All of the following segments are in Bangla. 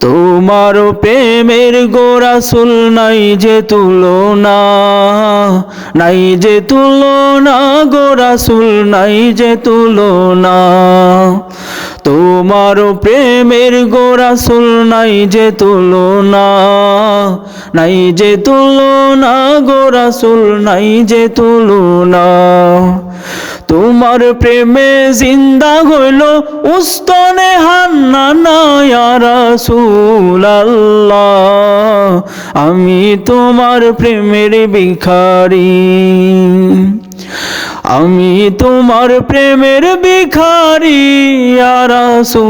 তোমার প্রেমের গোরাসুল নাই যে তুলনা, নাই যে তুলনা গোরাসুল নাই যে তুলনা। তোমার প্রেমের গোরাসুল নাই যে তুলনা, নাই যে তুলনা গোরাসুল নাই যে তুলনা। তোমার প্রেমে জিন্দা হইল উস্তনে হান্না রাসূলুল্লাহ। আমি তোমার প্রেমের ভিখারি। আমি তোমার প্রেমের ভিখারি রাসূলুল্লাহ।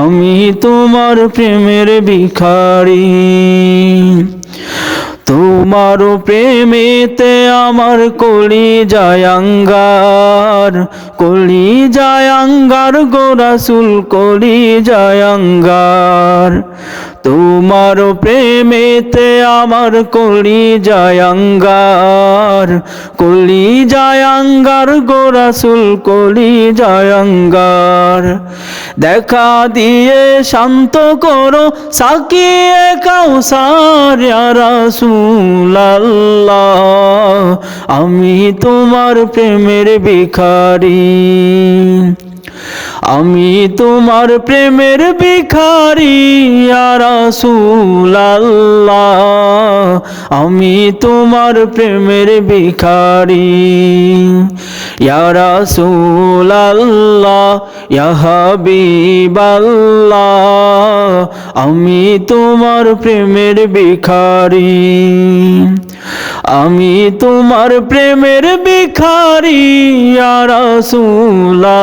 আমি তোমার প্রেমের ভিখারি। তোমার প্রেমেতে আমার কলি জায়াঙ্গার কলি জায়াঙ্গার গোরাসুল কলি জায়াঙ্গার তোমার প্রেমেতে আমার কলি জায়াঙ্গার কলি জায়াঙ্গার গোরাসুল কলি জায়াঙ্গার দেখা দিয়ে শান্ত করো, সাকিয়ে কাউসার আমি তোমার প্রেমের ভিখারি। আমি তোমার প্রেমের ভিখারি রাসূলুল্লাহ। আমি তোমার প্রেমের ভিখারি ইয়া রাসূলুল্লাহ, ইয়া হাবিবাল্লাহ। আমি তোমার প্রেমের ভিখারি, আমি তোমার প্রেমের ভিখারি রাসূলুল্লাহ।